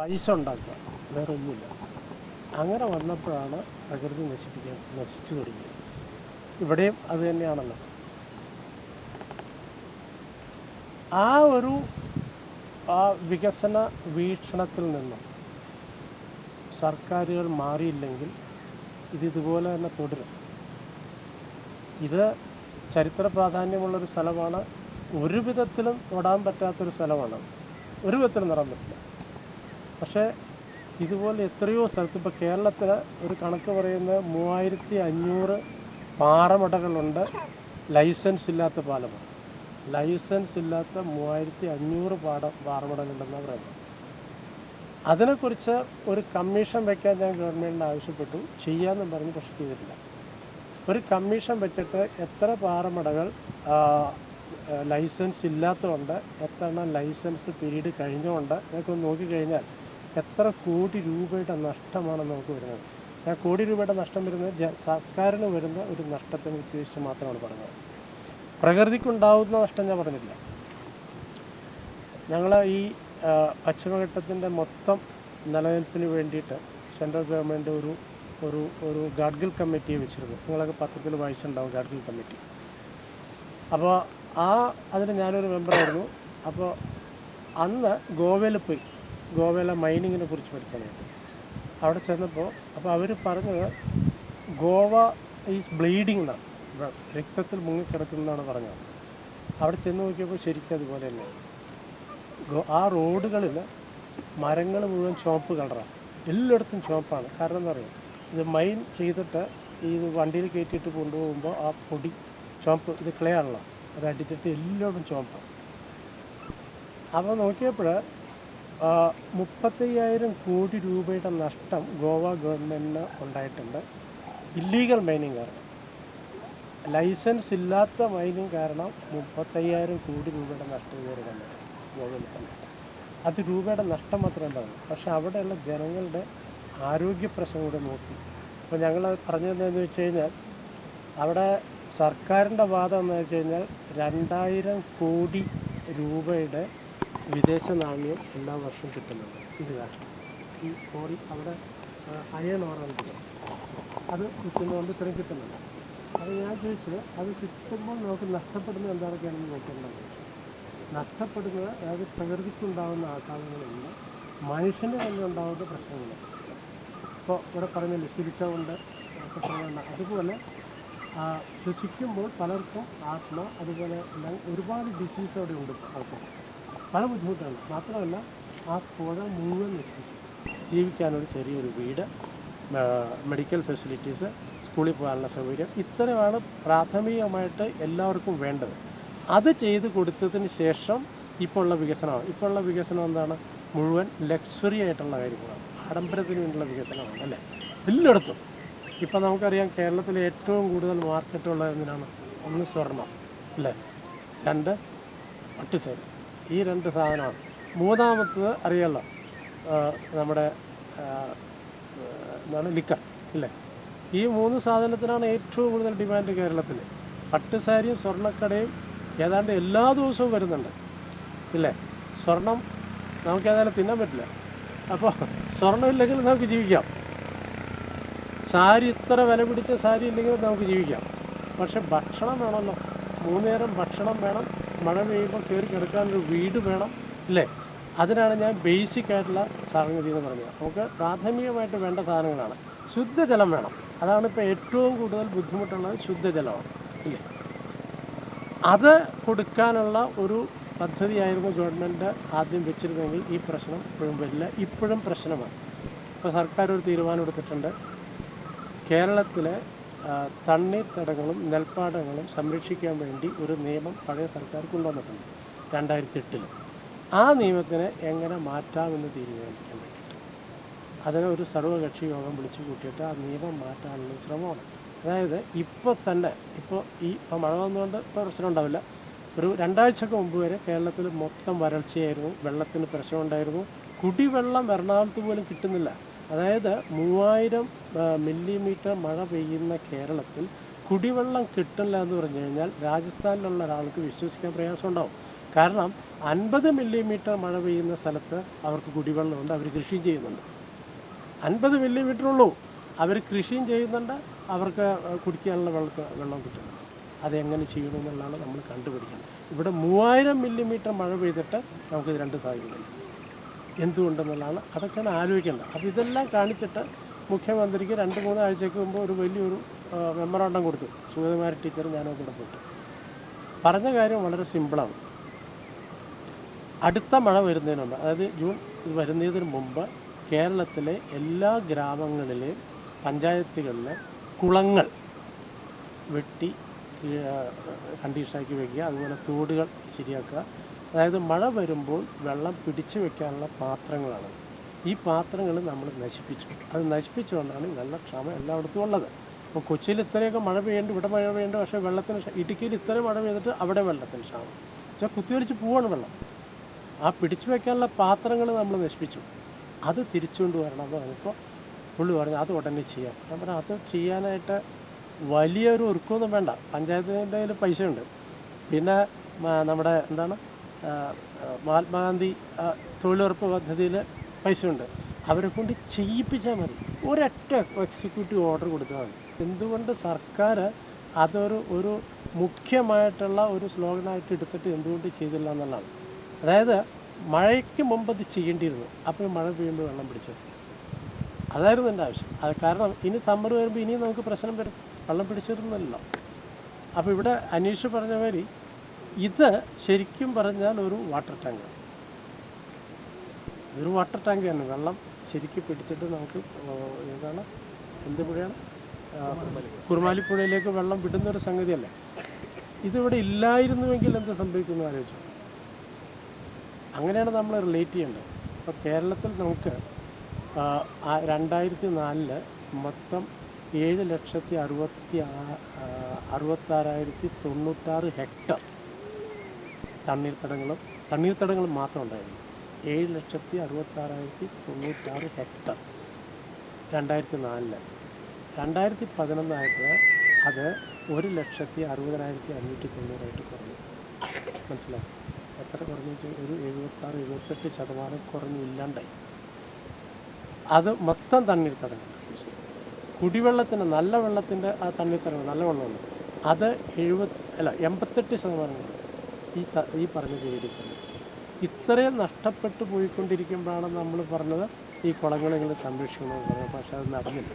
പൈസ ഉണ്ടാക്കുക. വേറെ ഒന്നുമില്ല അങ്ങനെ വന്നപ്പോഴാണ് പ്രകൃതി നശിപ്പിക്കാൻ നശിച്ചു തുടങ്ങിയത്. ഇവിടെയും അത് തന്നെയാണല്ലോ. ആ ഒരു ആ വികസന വീക്ഷണത്തിൽ നിന്നും സർക്കാരുകൾ മാറിയില്ലെങ്കിൽ ഇത് ഇതുപോലെ തന്നെ തുടരും. ഇത് ചരിത്ര പ്രാധാന്യമുള്ളൊരു സ്ഥലമാണ്. ഒരു വിധത്തിലും തൊടാൻ പറ്റാത്തൊരു സ്ഥലമാണ്. ഒരു വിധത്തിലും തൊടാൻ പറ്റില്ല. പക്ഷേ ഇതുപോലെ എത്രയോ സ്ഥലത്ത് ഇപ്പോൾ കേരളത്തിൽ ഒരു കണക്ക് പറയുന്ന മൂവായിരത്തി അഞ്ഞൂറ് പാറമടകളുണ്ട്. ലൈസൻസ് ഇല്ലാത്ത പാലം ലൈസൻസ് ഇല്ലാത്ത മൂവായിരത്തി അഞ്ഞൂറ് പാട പാറമടകളുണ്ടെന്നാണ് പറയുന്നത്. അതിനെക്കുറിച്ച് ഒരു കമ്മീഷൻ വയ്ക്കാൻ ഞാൻ ഗവൺമെന്റിന് ആവശ്യപ്പെട്ടു. ചെയ്യാമെന്നും പറഞ്ഞ് പക്ഷെ ചെയ്തിട്ടില്ല. ഒരു കമ്മീഷൻ വെച്ചിട്ട് എത്ര പാറമടകൾ ലൈസൻസ് ഇല്ലാത്തതുകൊണ്ട് എത്ര ലൈസൻസ് പീരീഡ് കഴിഞ്ഞുകൊണ്ട് ഇതൊക്കെ നോക്കിക്കഴിഞ്ഞാൽ എത്ര കോടി രൂപയുടെ നഷ്ടമാണ് നമുക്ക് വരുന്നത്. ആ കോടി രൂപയുടെ നഷ്ടം വരുന്നത് സർക്കാരിന് വരുന്ന ഒരു നഷ്ടത്തിന് ഉദ്ദേശിച്ച് മാത്രമാണ് പറഞ്ഞത് പ്രകൃതിക്കുണ്ടാവുന്ന നഷ്ടം ഞാൻ പറഞ്ഞില്ല ഞങ്ങൾ ഈ പശ്ചിമഘട്ടത്തിന്റെ മൊത്തം നിലനിൽപ്പിന് വേണ്ടിയിട്ട് സെൻട്രൽ ഗവൺമെന്റ് ഒരു ഒരു ഒരു ഗാഡ്ഗിൽ കമ്മിറ്റിയെ വെച്ചിരുന്നു. നിങ്ങളൊക്കെ പത്രത്തിൽ വായിച്ചിട്ടുണ്ടാവും ഗാഡ്ഗിൽ കമ്മിറ്റി. അപ്പോൾ ആ അതിന് ഞാനൊരു മെമ്പറായിരുന്നു. അപ്പോൾ അന്ന് ഗോവയിൽ പോയി. ഗോവയിലെ മൈനിങ്ങിനെ കുറിച്ച് പഠിക്കാനായിട്ട് അവിടെ ചെന്നപ്പോൾ അപ്പോൾ അവർ പറഞ്ഞത് ഗോവ ഈസ് ബ്ലീഡിങ് എന്നാണ്. രക്തത്തിൽ മുങ്ങിക്കിടക്കുന്നതാണ് പറഞ്ഞത്. അവിടെ ചെന്ന് നോക്കിയപ്പോൾ ശരിക്കും അതുപോലെ തന്നെ. ആ റോഡുകളിൽ മരങ്ങൾ മുഴുവൻ ചുവപ്പ് കളറാണ് എല്ലായിടത്തും ചുവപ്പാണ്. കാരണം എന്താ പറയുക ഇത് മൈൻ ചെയ്തിട്ട് ഈ വണ്ടിയിൽ കയറ്റിയിട്ട് കൊണ്ടുപോകുമ്പോൾ ആ പൊടി ചുവപ്പ് ഇത് ക്ലേ ആണല്ലോ. അത് അടിച്ചിട്ട് എല്ലായിടത്തും ചുവപ്പാണ് അപ്പോൾ നോക്കിയപ്പോൾ മുപ്പത്തയ്യായിരം കോടി രൂപയുടെ നഷ്ടം ഗോവ ഗവൺമെന്റിന് ഉണ്ടായിട്ടുണ്ട്. ഇല്ലീഗൽ മൈനിങ് കാരണം ലൈസൻസ് ഇല്ലാത്ത മൈനിങ് കാരണം മുപ്പത്തയ്യായിരം കോടി രൂപയുടെ നഷ്ടം ഇതുവരെ വന്നിട്ടുണ്ട് ഗോവയിൽ തന്നെ. അത് രൂപയുടെ നഷ്ടം മാത്രമേ ഉണ്ടാവുള്ളൂ പക്ഷേ അവിടെയുള്ള ജനങ്ങളുടെ ആരോഗ്യ പ്രശ്നം കൂടെ നോക്കി. അപ്പോൾ ഞങ്ങൾ പറഞ്ഞതെന്ന് വെച്ച് കഴിഞ്ഞാൽ അവിടെ സർക്കാരിന്റെ വാദം എന്ന് വെച്ച് കഴിഞ്ഞാൽ രണ്ടായിരം കോടി രൂപയുടെ വിദേശ നാണ്യം എല്ലാ വർഷവും കിട്ടുന്നുണ്ട്. ഇത് കാരണം ഈ കോറി അവിടെ അയൺ ഓറുണ്ട് അത് കിട്ടുന്നതുകൊണ്ട് ഇത്രയും കിട്ടുന്നുണ്ട്. അത് ഞാൻ ചോദിച്ചത് അത് കിട്ടുമ്പോൾ നമുക്ക് നഷ്ടപ്പെടുന്നത് എന്താണെന്ന് നോക്കേണ്ടത്. നഷ്ടപ്പെടുന്നത് അതായത് പ്രകൃതിക്കുണ്ടാകുന്ന ആഘാതങ്ങളുണ്ട്. മനുഷ്യന് തന്നെ ഉണ്ടാകുന്ന പ്രശ്നങ്ങൾ ഇപ്പോൾ ഇവിടെ പറഞ്ഞില്ലേ ചിരിച്ച കൊണ്ട് അതുപോലെ ശ്വസിക്കുമ്പോൾ പലർക്കും ആസ്മ അതുപോലെ ഒരുപാട് ഡിസീസ് അവിടെ ഉണ്ട്. ആൾക്കാർ പല ബുദ്ധിമുട്ടുണ്ട് മാത്രമല്ല ആ പുഴ മുഴുവൻ നശിപ്പിച്ചു. ജീവിക്കാനൊരു ചെറിയൊരു വീട് മെഡിക്കൽ ഫെസിലിറ്റീസ് സ്കൂളിൽ പോകാനുള്ള സൗകര്യം ഇത്രയുമാണ് പ്രാഥമികമായിട്ട് എല്ലാവർക്കും വേണ്ടത്. അത് ചെയ്ത് കൊടുത്തതിന് ശേഷം ഇപ്പോൾ ഉള്ള വികസനമാണ്. ഇപ്പോൾ ഉള്ള വികസനം എന്താണ്? മുഴുവൻ ലക്ഷറി ആയിട്ടുള്ള കാര്യങ്ങളാണ്. ആഡംബരത്തിന് വേണ്ടിയുള്ള വികസനമാണ് അല്ലേ? എല്ലായിടത്തും. ഇപ്പം നമുക്കറിയാം കേരളത്തിൽ ഏറ്റവും കൂടുതൽ മാർക്കറ്റുള്ളത് എന്തിനാണ്? ഒന്ന് സ്വർണം അല്ലേ? രണ്ട് പട്ടുസാരി ഈ രണ്ട് സാധനമാണ്. മൂന്നാമത്തത് അറിയാലോ നമ്മുടെ എന്താണ് ലിക്കർ അല്ലേ? ഈ മൂന്ന് സാധനത്തിനാണ് ഏറ്റവും കൂടുതൽ ഡിമാൻഡ് കേരളത്തിൽ. പട്ടുസാരിയും സ്വർണക്കടയും ഏതാണ്ട് എല്ലാ ദിവസവും വരുന്നുണ്ട്. ഇല്ലേ? സ്വർണം നമുക്ക് ഏതായാലും തിന്നാൻ പറ്റില്ല. അപ്പോൾ സ്വർണമില്ലെങ്കിൽ നമുക്ക് ജീവിക്കാം. സാരി ഇത്ര വില പിടിച്ച സാരി ഇല്ലെങ്കിൽ നമുക്ക് ജീവിക്കാം. പക്ഷെ ഭക്ഷണം വേണമല്ലോ. മൂന്നേരം ഭക്ഷണം വേണം. മഴ പെയ്യുമ്പോൾ കയറി കിടക്കാനൊരു വീട് വേണം ഇല്ലേ അതിനാണ് ഞാൻ ബേസിക് ആയിട്ടുള്ള സാഹചര്യം എന്ന് പറഞ്ഞത്. നമുക്ക് പ്രാഥമികമായിട്ട് വേണ്ട സാധനങ്ങളാണ്. ശുദ്ധജലം വേണം. അതാണ് ഇപ്പോൾ ഏറ്റവും കൂടുതൽ ബുദ്ധിമുട്ടുള്ളത് ശുദ്ധജലമാണ് ഇല്ലേ അത് കൊടുക്കാനുള്ള ഒരു പദ്ധതിയായിരുന്നു ഗവൺമെന്റ് ആദ്യം വെച്ചിരുന്നെങ്കിൽ ഈ പ്രശ്നം ഇപ്പോഴും വരില്ല. ഇപ്പോഴും പ്രശ്നമാണ്. ഇപ്പോൾ സർക്കാർ ഒരു തീരുമാനം എടുത്തിട്ടുണ്ട്. കേരളത്തിലെ തണ്ണീർത്തടങ്ങളും നെൽപ്പാടങ്ങളും സംരക്ഷിക്കാൻ വേണ്ടി ഒരു നിയമം പഴയ സർക്കാർ കൊണ്ടുവന്നിട്ടുണ്ട് രണ്ടായിരത്തി എട്ടിൽ ആ നിയമത്തിനെ എങ്ങനെ മാറ്റാമെന്ന് തീരുമാനിക്കാൻ വേണ്ടിയിട്ട്. അതിന് ഒരു സർവകക്ഷി യോഗം വിളിച്ചു കൂട്ടിയിട്ട് ആ നിയമം മാറ്റാനുള്ള ശ്രമമാണ്. അതായത് ഇപ്പോൾ തന്നെ ഇപ്പോൾ ഈ ഇപ്പോൾ മഴ വന്നുകൊണ്ട് പ്രശ്നം ഉണ്ടാവില്ല. ഒരു രണ്ടാഴ്ചക്ക് മുമ്പ് വരെ കേരളത്തിൽ മൊത്തം വരൾച്ചയായിരുന്നു വെള്ളത്തിന് പ്രശ്നമുണ്ടായിരുന്നു. കുടിവെള്ളം എറണാകുളത്ത് പോലും കിട്ടുന്നില്ല. അതായത് മൂവായിരം മില്ലിമീറ്റർ മഴ പെയ്യുന്ന കേരളത്തിൽ കുടിവെള്ളം കിട്ടില്ല എന്ന് പറഞ്ഞു കഴിഞ്ഞാൽ രാജസ്ഥാനിലുള്ള ഒരാൾക്ക് വിശ്വസിക്കാൻ പ്രയാസം ഉണ്ടാവും കാരണം അൻപത് മില്ലിമീറ്റർ മഴ പെയ്യുന്ന സ്ഥലത്ത് അവർക്ക് കുടിവെള്ളമുണ്ട് അവർ കൃഷിയും ചെയ്യുന്നുണ്ട്. അൻപത് മില്ലിമീറ്റർ ഉള്ളൂ അവർ കൃഷിയും ചെയ്യുന്നുണ്ട് അവർക്ക് കുടിക്കാനുള്ള വെള്ളത്തിന് വെള്ളം കിട്ടുന്നുണ്ട്. അതെങ്ങനെ ചെയ്യണമെന്നുള്ളതാണ് നമ്മൾ കണ്ടുപിടിക്കുന്നത് ഇവിടെ മൂവായിരം മില്ലിമീറ്റർ മഴ പെയ്തിട്ട് നമുക്കിത് രണ്ട് സാധിക്കുന്നില്ല എന്തുകൊണ്ടെന്നുള്ളതാണ് അതൊക്കെയാണ് ആലോചിക്കേണ്ടത്. അപ്പോൾ ഇതെല്ലാം കാണിച്ചിട്ട് മുഖ്യമന്ത്രിക്ക് രണ്ട് മൂന്ന് ആഴ്ചയ്ക്ക് മുമ്പ് ഒരു വലിയൊരു മെമ്മറാണ്ടം കൊടുത്തു. സുഗതകുമാരി ടീച്ചർ ഞാനും കൂടെ പോയി പറഞ്ഞ കാര്യം വളരെ സിമ്പിളാണ് അടുത്ത മഴ വരുന്നതിന് അതായത് ജൂൺ വരുന്നതിന് മുമ്പ് കേരളത്തിലെ എല്ലാ ഗ്രാമങ്ങളിലെയും പഞ്ചായത്തുകളിലെ കുളങ്ങൾ വെട്ടി കണ്ടീഷനാക്കി വയ്ക്കുക അതുപോലെ തോടുകൾ ശരിയാക്കുക. അതായത് മഴ വരുമ്പോൾ വെള്ളം പിടിച്ചു വെക്കാനുള്ള പാത്രങ്ങളാണ്. ഈ പാത്രങ്ങൾ നമ്മൾ നശിപ്പിച്ചു. അത് നശിപ്പിച്ചുകൊണ്ടാണ് നല്ല ക്ഷമ എല്ലായിടത്തും ഉള്ളത്. ഇപ്പോൾ കൊച്ചിയിൽ ഇത്രയൊക്കെ മഴ പെയ്യേണ്ട ഇവിടെ മഴ പെയ്യേണ്ട പക്ഷേ വെള്ളത്തിന് ഇടുക്കിയിൽ ഇത്രയും മഴ പെയ്തിട്ട് അവിടെ വെള്ളത്തിന് ക്ഷാമം. പക്ഷേ കുത്തിയൊലിച്ച് പോവാണ് വെള്ളം. ആ പിടിച്ചു വയ്ക്കാനുള്ള പാത്രങ്ങൾ നമ്മൾ നശിപ്പിച്ചു. അത് തിരിച്ചുകൊണ്ട് വരണം എന്ന് പറഞ്ഞപ്പോൾ പുള്ളി പറഞ്ഞു അത് ഉടനെ ചെയ്യാം. ഞാൻ പറഞ്ഞു അത് ചെയ്യാനായിട്ട് വലിയൊരു ഒരുക്കമൊന്നും വേണ്ട. പഞ്ചായത്തിന്റെ കയ്യിൽ പൈസയുണ്ട്. പിന്നെ നമ്മുടെ എന്താണ് മഹാത്മാഗാന്ധി തൊഴിലുറപ്പ് പദ്ധതിയിൽ പൈസയുണ്ട് അവരെ കൊണ്ട് ചെയ്യിപ്പിച്ചാൽ മതി. ഒരൊറ്റ എക്സിക്യൂട്ടീവ് ഓർഡർ കൊടുത്താൽ മതി. എന്തുകൊണ്ട് സർക്കാർ അതൊരു ഒരു മുഖ്യമായിട്ടുള്ള ഒരു സ്ലോഗനായിട്ട് എടുത്തിട്ട് എന്തുകൊണ്ട് ചെയ്തില്ല എന്നുള്ളതാണ്. അതായത് മഴയ്ക്ക് മുമ്പ് അത് ചെയ്യേണ്ടിയിരുന്നു. അപ്പോൾ മഴ പെയ്യുമ്പോൾ വെള്ളം പിടിച്ചത് അതായിരുന്നു എന്റെ ആവശ്യം. അത് കാരണം ഇനി സമ്മർ വരുമ്പോൾ ഇനിയും നമുക്ക് പ്രശ്നം വരും. വെള്ളം പിടിച്ചിരുന്നല്ലോ അപ്പോൾ ഇവിടെ അനീഷ് പറഞ്ഞ മാതിരി ഇത് ശരിക്കും പറഞ്ഞാൽ ഒരു വാട്ടർ ടാങ്ക് ഇതൊരു വാട്ടർ ടാങ്ക് തന്നെ. വെള്ളം ശരിക്കും പിടിച്ചിട്ട് നമുക്ക് ഏതാണ്? എന്ത് പുഴയാണ്? കുറുമാലിപ്പുഴയിലേക്ക് വെള്ളം വിടുന്ന ഒരു സംഗതിയല്ലേ? ഇതിവിടെ ഇല്ലായിരുന്നുവെങ്കിൽ എന്ത് സംഭവിക്കുന്നു ആലോചിച്ചു. അങ്ങനെയാണ് നമ്മൾ റിലേറ്റ് ചെയ്യേണ്ടത്. അപ്പോൾ കേരളത്തിൽ നമുക്ക് രണ്ടായിരത്തി നാലിൽ മൊത്തം ഏഴ് ലക്ഷത്തി അറുപത്തി അറുപത്താറായിരത്തി തൊണ്ണൂറ്റാറ് ഹെക്ടർ തണ്ണീർത്തടങ്ങളും തണ്ണീർത്തടങ്ങളും മാത്രം ഉണ്ടായിരുന്നു. ഏഴ് ലക്ഷത്തി അറുപത്താറായിരത്തി തൊണ്ണൂറ്റാറ് ഹെക്ടർ. രണ്ടായിരത്തി നാലിൽ രണ്ടായിരത്തി പതിനൊന്നായപ്പോൾ അത് ഒരു ലക്ഷത്തി അറുപതിനായിരത്തി അഞ്ഞൂറ്റി തൊണ്ണൂറായിട്ട് കുറഞ്ഞു. മനസ്സിലായി? എത്ര കുറഞ്ഞു വെച്ചാൽ ഒരു എഴുപത്താറ് എഴുപത്തെട്ട് ശതമാനം കുറഞ്ഞു ഇല്ലാണ്ടായി. അത് മൊത്തം തണ്ണീർത്തടങ്ങൾ കുടിവെള്ളത്തിന്റെ നല്ല വെള്ളത്തിന്റെ ആ തണ്ണീർത്തടങ്ങൾ നല്ല വെള്ളമുണ്ട് അത് എഴുപത് അല്ല എൺപത്തെട്ട് ശതമാനം കുറഞ്ഞു. ഈ ഈ പറഞ്ഞ രീതിയിൽ തന്നെ. ഇത്രയും നഷ്ടപ്പെട്ടു പോയിക്കൊണ്ടിരിക്കുമ്പോഴാണ് നമ്മൾ പറഞ്ഞത് ഈ കുളങ്ങളെങ്കിലും സംരക്ഷിക്കണമെന്ന് പറഞ്ഞത്. പക്ഷേ അത് നടന്നില്ല.